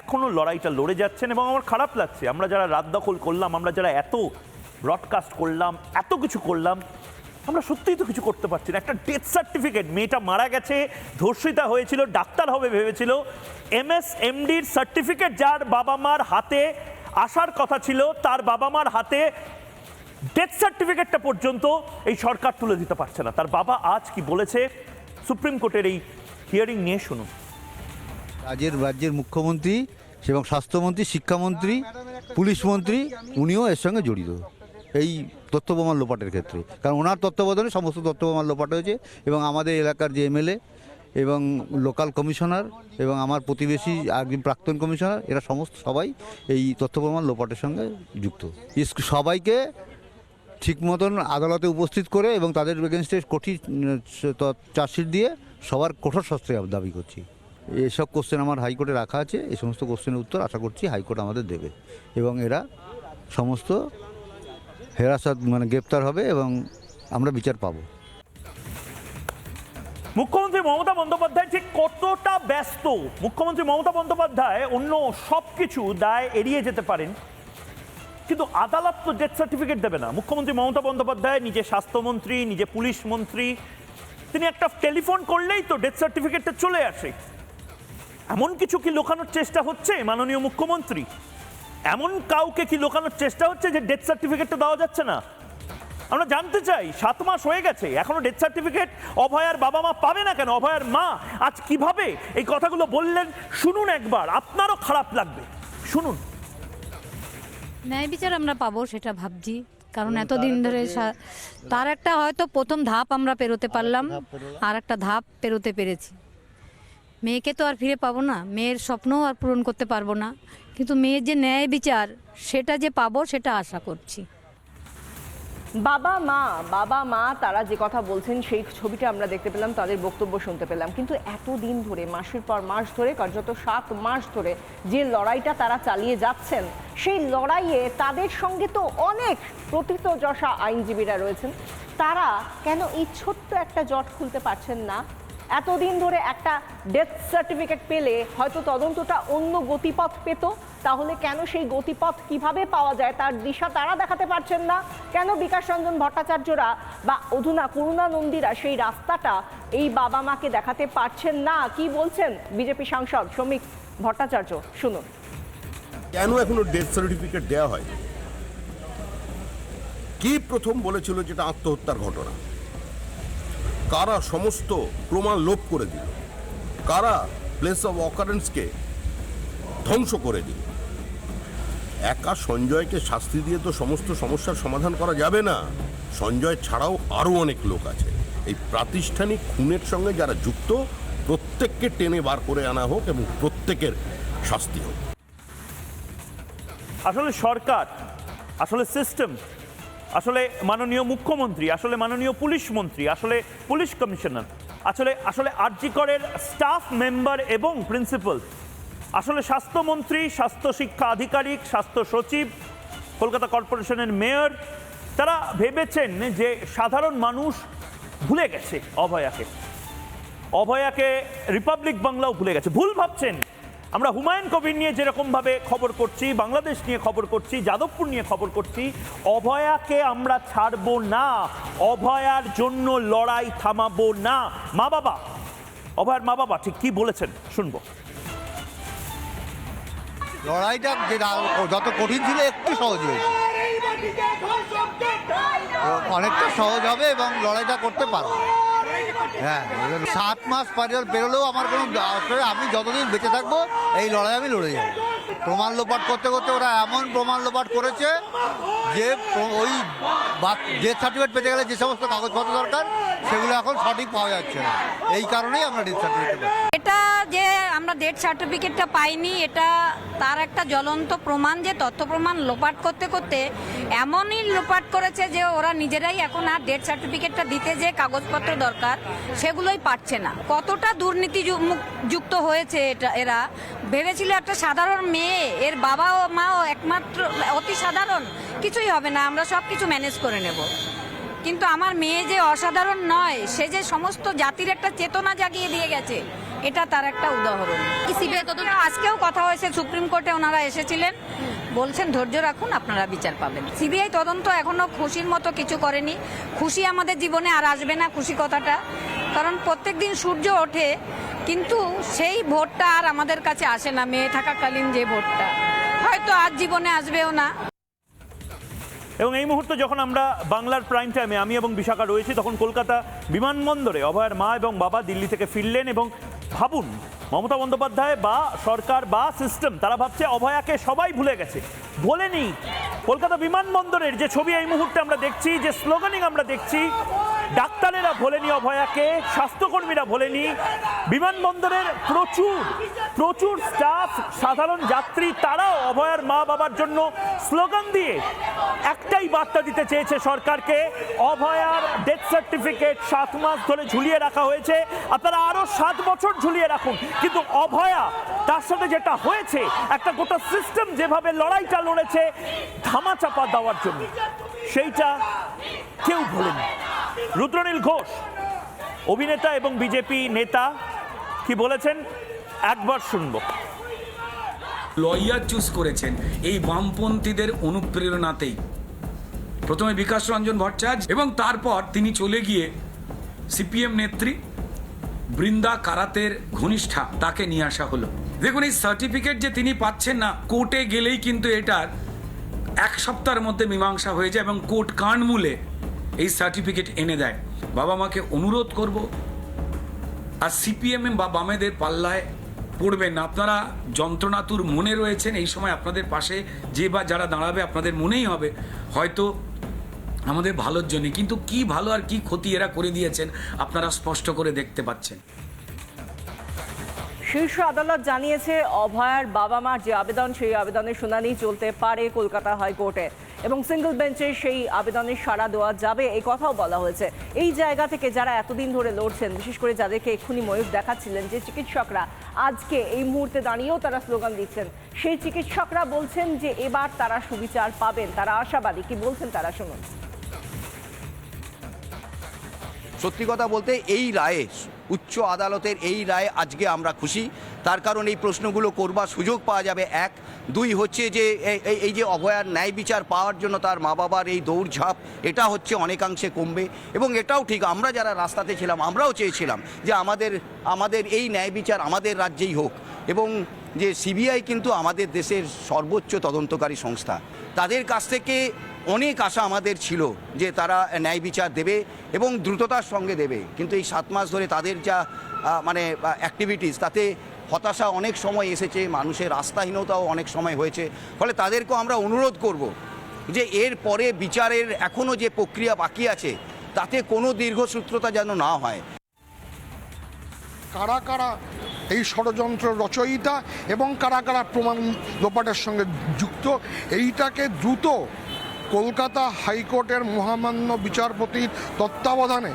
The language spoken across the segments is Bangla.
এখনও লড়াইটা লড়ে যাচ্ছেন এবং আমার খারাপ লাগছে। আমরা যারা রাত দখল করলাম, আমরা যারা এত ব্রডকাস্ট করলাম, এত কিছু করলাম, আমরা সত্যিই তো কিছু করতে পারছি না। একটা ডেথ সার্টিফিকেট মেয়েটা মারা গেছে, ধর্ষিতা হয়েছিল, ডাক্তার হবে ভেবেছিল। এম এস এমডির সার্টিফিকেট যার বাবা মার হাতে আসার কথা ছিল, তার বাবা মার হাতে ডেথ সার্টিফিকেটটা পর্যন্ত এই সরকার তুলে দিতে পারছে না। তার বাবা আজ কি বলেছে, সুপ্রিম কোর্টের এই হিয়ারিং নিয়ে শুনুন। রাজ্যের রাজ্যের মুখ্যমন্ত্রী এবং স্বাস্থ্যমন্ত্রী, শিক্ষামন্ত্রী, পুলিশ মন্ত্রী, উনিও এর সঙ্গে জড়িত। এই তথ্য প্রমাণ লোপাটের ক্ষেত্রে। কারণ ওনার তত্ত্বাবধানে সমস্ত তথ্য প্রমাণ লোপাট হয়েছে এবং আমাদের এলাকার যে এমএলএ এবং লোকাল কমিশনার এবং আমার প্রতিবেশী একজন প্রাক্তন কমিশনার, এরা সমস্ত সবাই এই তথ্য প্রমাণ লোপাটের সঙ্গে যুক্ত। সবাইকে ঠিক মতন আদালতে উপস্থিত করে এবং তাদের এগেনস্টে কঠিন চার্জশিট দিয়ে সবার কঠোর শাস্তি দাবি করছি। এসব কোশ্চেন আমার হাইকোর্টে রাখা আছে, এই সমস্ত কোশ্চেনের উত্তর আশা করছি হাইকোর্ট আমাদের দেবে। এবং এরা সমস্ত হেরাসাত মানে গ্রেপ্তার হবে এবং আমরা বিচার পাবো। মুখ্যমন্ত্রী মমতা বন্দ্যোপাধ্যায় ঠিক কতটা ব্যস্ত? মুখ্যমন্ত্রী মমতা বন্দ্যোপাধ্যায় অন্য সব কিছু দায় এড়িয়ে যেতে পারেন। কিন্তু আদালত তো ডেথ সার্টিফিকেট দেবে না। মুখ্যমন্ত্রী মমতা বন্দ্যোপাধ্যায় নিজে স্বাস্থ্যমন্ত্রী, নিজে পুলিশ মন্ত্রী, তিনি একটা টেলিফোন করলেই তো ডেথ সার্টিফিকেটটা চলে আসে। এমন কিছু কি লোকানোর চেষ্টা হচ্ছে মাননীয় মুখ্যমন্ত্রী? এমন কাউকে কি লোকানোর চেষ্টা হচ্ছে যে ডেথ সার্টিফিকেটটা দেওয়া যাচ্ছে না? আমরা জানতে চাই সাত মাস হয়ে গেছে এখনও ডেথ সার্টিফিকেট অভয়ার বাবা মা পাবে না কেন? অভয়ার মা আজ কীভাবে এই কথাগুলো বললেন? শুনুন একবার আপনারও খারাপ লাগবে। শুনুন। ন্যায় বিচার আমরা পাবো সেটা ভাবছি। কারণ এতদিন ধরে সা- তার একটা হয়তো প্রথম ধাপ আমরা পেরোতে পারলাম। আর একটা ধাপ পেরোতে পেরেছি। মেয়েকে তো আর ফিরে পাবো না। মেয়ের স্বপ্নও আর পূরণ করতে পারব না। কিন্তু মেয়ের যে ন্যায় বিচার, সেটা যে পাবো, সেটা আশা করছি। বাবা মা বাবা মা, তারা যে কথা বলছেন, সেই ছবিটা আমরা দেখতে পেলাম, তাদের বক্তব্য শুনতে পেলাম। কিন্তু এতদিন ধরে, মাসের পর মাস ধরে, কার্যত সাত মাস ধরে, যে লড়াইটা তারা চালিয়ে যাচ্ছেন, সেই লড়াইয়ে তাদের সঙ্গে তো অনেক প্রথিতযশা আইনজীবীরা রয়েছেন। তারা কেন এই ছোট্ট একটা জট খুলতে পারছেন না? এতদিন ধরে একটা ডেথ সার্টিফিকেট পেলে হয়তো তদন্তটা অন্য গতিপথ পেত। তাহলে কেন সেই গতিপথ কীভাবে পাওয়া যায় তার দিশা তারা দেখাতে পারছেন না। কেন বিকাশ রঞ্জন ভট্টাচার্যরা বা অধুনা করুণা নন্দীরা সেই রাস্তাটা এই বাবা মাকে দেখাতে পারছেন না? কি বলছেন বিজেপি সাংসদ শ্রমিক ভট্টাচার্য? শুনুন। কেন এখনও ডেথ সার্টিফিকেট দেওয়া হয় কি প্রথম বলেছিল যেটা আত্মহত্যার ঘটনা? কারা সমস্ত প্রমাণ লোপ করে দিল? কারা প্লেস অফ অকারেন্সকে ধ্বংস করে দিল? একা সঞ্জয়কে শাস্তি দিয়ে তো সমস্ত সমস্যার সমাধান করা যাবে না। সঞ্জয় ছাড়াও আরও অনেক লোক আছে। এই প্রাতিষ্ঠানিক খুনের সঙ্গে যারা যুক্ত, প্রত্যেককে টেনে বার করে আনা হোক এবং প্রত্যেকের শাস্তি হোক। আসলে সরকার, আসলে সিস্টেম আসলে মাননীয় মুখ্যমন্ত্রী, আসলে মাননীয় পুলিশ মন্ত্রী, আসলে পুলিশ কমিশনার, আসলে আসলে আরজিকরের স্টাফ মেম্বার এবং প্রিন্সিপাল, আসলে স্বাস্থ্যমন্ত্রী, স্বাস্থ্য শিক্ষা আধিকারিক, স্বাস্থ্য সচিব, কলকাতা কর্পোরেশনের মেয়র, তারা ভেবেছেন যে সাধারণ মানুষ ভুলে গেছে অভয়াকে। অভয়াকে রিপাবলিক বাংলাও ভুলে গেছে। ভুল ভাবছেন। আমরা হুমায়ুন কবির নিয়ে যেরকমভাবে খবর করছি বাংলাদেশ নিয়ে খবর করছি যাদবপুর নিয়ে খবর করছি অভয়াকে আমরা ছাড়বো না। অভয়ার জন্য লড়াই থামাবো না। মা বাবা অভয়ার মা বাবা ঠিক কি বলেছেন? শুনব। লড়াইটা যে যত কঠিন ছিল একটু সহজ হয়েছে। অনেকটা সহজ হবে এবং লড়াইটা করতে পারব। হ্যাঁ সাত মাস পারিয়াল পেরোলেও আমার কোনো আমি যতদিন বেঁচে থাকব এই লড়াই আমি লড়ে যাব। প্রমাণ লোপাট করতে করতে ওরা এমন প্রমাণ লোপাট করেছে যে ওই ডেথ সার্টিফিকেট পেতে গেলে যে সমস্ত কাগজপত্র দরকার, সেগুলো এখন সঠিক পাওয়া যাচ্ছে না। এই কারণেই আমরা ডেথ সার্টিফিকেট পাচ্ছি। যে আমরা ডেথ সার্টিফিকেটটা পাইনি, এটা তার একটা জ্বলন্ত প্রমাণ যে তথ্য প্রমাণ লোপাট করতে করতে এমনই লোপাট করেছে যে ওরা নিজেরাই এখন আর ডেথ সার্টিফিকেটটা দিতে যে কাগজপত্র দরকার, সেগুলোই পাচ্ছে না। কতটা দুর্নীতি যুক্ত হয়েছে এটা, এরা? ভেবেছিল একটা সাধারণ মেয়ে, এর বাবা ও মাও একমাত্র, অতি সাধারণ, কিছুই হবে না, আমরা সব কিছু ম্যানেজ করে নেব। কিন্তু আমার মেয়ে যে অসাধারণ নয়, সে যে সমস্ত জাতির একটা চেতনা জাগিয়ে দিয়ে গেছে এটা তার একটা উদাহরণ। আজকেও কথা হয়েছে সুপ্রিম কোর্টে ওনারা এসেছিলেন। বলছেন ধৈর্য রাখুন আপনারা বিচার পাবেন। সিবিআই তদন্ত এখনও খুশির মতো কিছু করেনি। খুশি আমাদের জীবনে আর আসবে না খুশি কথাটা। কারণ প্রত্যেক দিন সূর্য ওঠে কিন্তু সেই ভোটটা আর আমাদের কাছে আসে না। মেয়ে থাকাকালীন যে ভোটটা হয়তো আজ জীবনে আসবেও না। এবং এই মুহূর্তে যখন আমরা বাংলার প্রাইম টাইমে আমি এবং বিশাখা রয়েছি তখন কলকাতা বিমানবন্দরে অভয়ের মা এবং বাবা দিল্লি থেকে ফিরলেন এবং ভাবুন, মমতা বন্দ্যোপাধ্যায় বা সরকার বা সিস্টেম তারা ভাবছে অভয়াকে সবাই ভুলে গেছে। বলেনি। কলকাতা বিমানবন্দরের যে ছবি এই মুহূর্তে আমরা দেখছি, যে স্লোগানিং আমরা দেখছি ডাক্তারেরা ভোলেনি অভয়াকে, স্বাস্থ্যকর্মীরা ভোলেনি বিমানবন্দরের প্রচুর প্রচুর স্টাফ সাধারণ যাত্রী, তারাও অভয়ার মা বাবার জন্য স্লোগান দিয়ে একটাই বার্তা দিতে চেয়েছে সরকারকে, অভয়ার ডেথ সার্টিফিকেট সাত মাস ধরে ঝুলিয়ে রাখা হয়েছে। আপনারা আরও সাত বছর ঝুলিয়ে রাখুন। কিন্তু অভয়া, তার সাথে যেটা হয়েছে, একটা গোটা সিস্টেম যেভাবে লড়াইটা লড়েছে, ধামাচাপা দেওয়ার জন্য, সেইটা কেউ ভোলেনি। রুদ্রনীল ঘোষ, অভিনেতা এবং বিজেপি নেতা, কি বলেছেন? একবার শুনব। লয়ার চুজ করেছেন এই বামপন্থীদের অনুপ্রেরণাতেই। প্রথমে বিকাশ রঞ্জন ভট্টাচার্য এবং তারপর তিনি চলে গিয়ে সিপিএম নেত্রী বৃন্দা কারাতের ঘনিষ্ঠা তাকে নিয়ে আসা হলো। দেখুন, এই সার্টিফিকেট যে তিনি পাচ্ছেন না, কোর্টে গেলেই কিন্তু এটার এক সপ্তাহের মধ্যে মীমাংসা হয়ে যায় এবং কোর্ট কান মূলে এই সার্টিফিকেট এনে দেয়। বাবা মাকে অনুরোধ করব, আর সিপিএম বা বামেদের পাল্লায় পড়বেন আপনারা যন্ত্রণাতুর মনে রয়েছেন, এই সময় আপনাদের পাশে যে বা যারা দাঁড়াবে, আপনাদের মনেই হবে, হয়তো আমাদের ভালোর জন্য। কিন্তু কি ভালো আর কি ক্ষতি এরা করে দিয়েছেন, আপনারা স্পষ্ট করে দেখতে পাচ্ছেন। শীর্ষ আদালত জানিয়েছে, অভয়ার বাবা মার যে আবেদন, সেই আবেদনের শুনানি চলতে পারে কলকাতা হাইকোর্টে। এবং সিঙ্গল বেঞ্চে সেই আবেদনে সাড়া দেওয়া যাবে, এই কথাও বলা হয়েছে। এই জায়গা থেকে যারা এতদিন ধরে লড়ছেন, বিশেষ করে যাদেরকে এক্ষুনি ময়ূর দেখাচ্ছিলেন যে চিকিৎসকরা, আজকে এই মুহূর্তে দাঁড়িয়েও তারা স্লোগান দিচ্ছেন। সেই চিকিৎসকরা বলছেন যে এবার তারা সুবিচার পাবেন। তারা আশাবাদী। কি বলছেন তারা, শুনুন। সত্যি কথা বলতে এই রায়ে, উচ্চ আদালতের এই রায়ে আজকে আমরা খুশি। তার কারণ এই প্রশ্নগুলো করবার সুযোগ পাওয়া যাবে, এক। দুই হচ্ছে যে এই- যে অভয়ার ন্যায় বিচার পাওয়ার জন্য তার মা বাবার এই দৌড়ঝাঁপ, এটা হচ্ছে অনেকাংশে কমবে। এবং এটাও ঠিক, আমরা যারা রাস্তাতে ছিলাম, আমরাও চেয়েছিলাম যে আমাদের আমাদের এই ন্যায় বিচার আমাদের রাজ্যেই হোক। এবং যে সিবিআই কিন্তু আমাদের দেশের সর্বোচ্চ তদন্তকারী সংস্থা, তাদের কাছ থেকে অনেক আশা আমাদের ছিল যে তারা ন্যায় বিচার দেবে এবং দ্রুততার সঙ্গে দেবে। কিন্তু এই সাত মাস ধরে তাদের যা মানে অ্যাক্টিভিটিস তাতে হতাশা অনেক সময় এসেছে, মানুষের আস্থাহীনতাও অনেক সময় হয়েছে। ফলে তাদেরকেও আমরা অনুরোধ করব যে এর পরে বিচারের এখনও যে প্রক্রিয়া বাকি আছে, তাতে কোনো দীর্ঘসূত্রতা যেন না হয়। কারা কারা এই ষড়যন্ত্র রচয়িতা এবং কারা কারা প্রমাণ লোপাটের সঙ্গে যুক্ত, এইটাকে দ্রুত কলকাতা হাইকোর্টের মহামান্য বিচারপতির তত্ত্বাবধানে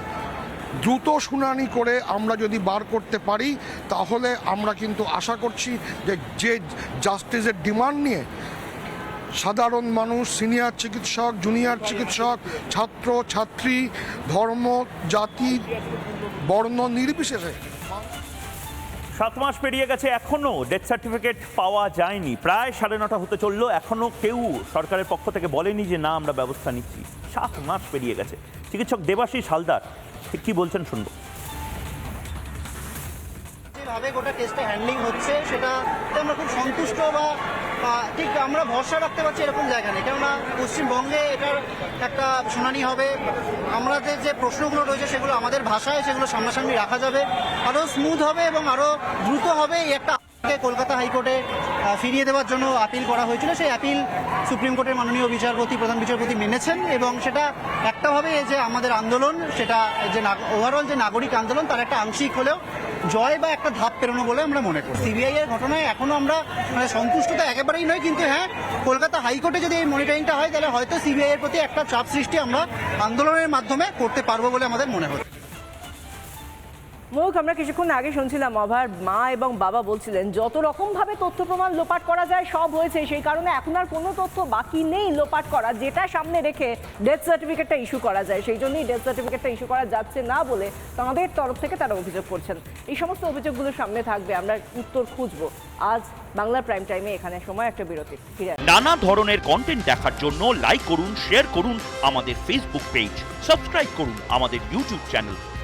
দ্রুত শুনানি করে আমরা যদি বার করতে পারি, তাহলে আমরা কিন্তু আশা করছি যে যে জাস্টিসের ডিমান্ড নিয়ে সাধারণ মানুষ সিনিয়র চিকিৎসক জুনিয়র চিকিৎসক, ছাত্র, ছাত্রী, ধর্ম, জাতি, বর্ণ নির্বিশেষে। সাত মাস পেরিয়ে গেছে এখনও ডেথ সার্টিফিকেট পাওয়া যায়নি। প্রায় সাড়ে নটা হতে চলল, এখনও কেউ সরকারের পক্ষ থেকে বলেনি যে না, আমরা ব্যবস্থা নিচ্ছি। সাত মাস পেরিয়ে গেছে। চিকিৎসক দেবাশিস হালদার কি বলছেন শুনব। যেভাবে গোটা হচ্ছে সেটাতে আমরা খুব সন্তুষ্ট বা ঠিক আমরা ভরসা রাখতে পারছি এরকম জায়গা নেই। কেননা পশ্চিমবঙ্গে এটার একটা শুনানি হবে। যে প্রশ্নগুলো রয়েছে সেগুলো আমাদের ভাষায়, সেগুলো সামনাসামনি রাখা যাবে। আরও স্মুথ হবে এবং আরও দ্রুত হবে এই একটা কলকাতা হাইকোর্টে ফিরিয়ে দেওয়ার জন্য আপিল করা হয়েছিল, সেই আপিল সুপ্রিম কোর্টের মাননীয় বিচারপতি, প্রধান বিচারপতি মেনেছেন এবং সেটা একটাভাবে যে আমাদের আন্দোলন, সেটা যে ওভারঅল যে নাগরিক আন্দোলন, তার একটা আংশিক হলেও জয় বা একটা ধাপ পেরোনো বলে আমরা মনে করি। সিবিআই এর ঘটনায় এখনও আমরা মানে সন্তুষ্টতা একেবারেই নয় কিন্তু হ্যাঁ কলকাতা হাইকোর্টে যদি এই মনিটরিংটা হয়, তাহলে হয়তো সিবিআই এর প্রতি একটা চাপ সৃষ্টি আমরা আন্দোলনের মাধ্যমে করতে পারব বলে আমাদের মনে হচ্ছে মৌক আমরা কিছুক্ষণ আগে শুনছিলাম অভার মা এবং বাবা বলছিলেন, যত রকম ভাবে তথ্য প্রমাণ লোপাট করা যায়, সব হয়েছে। সেই কারণে এখন আর কোনো তথ্য বাকি নেই লোপাট করা। যেটা সামনে রেখে ডেথ সার্টিফিকেটটা ইস্যু করা যায়, সেই জন্যই ডেথ সার্টিফিকেটটা ইস্যু করা যাচ্ছে না বলে তাদের তরফ থেকে তারা অভিযোগ করছেন। এই সমস্ত অভিযোগগুলো সামনে থাকবে, আমরা উত্তর খুঁজবো। আজ বাংলার প্রাইম টাইমে এখানে সময় একটা বিরতি। ফিরে। নানা ধরনের কন্টেন্ট দেখার জন্য লাইক করুন শেয়ার করুন আমাদের ফেসবুক পেজ সাবস্ক্রাইব করুন আমাদের ইউটিউব চ্যানেল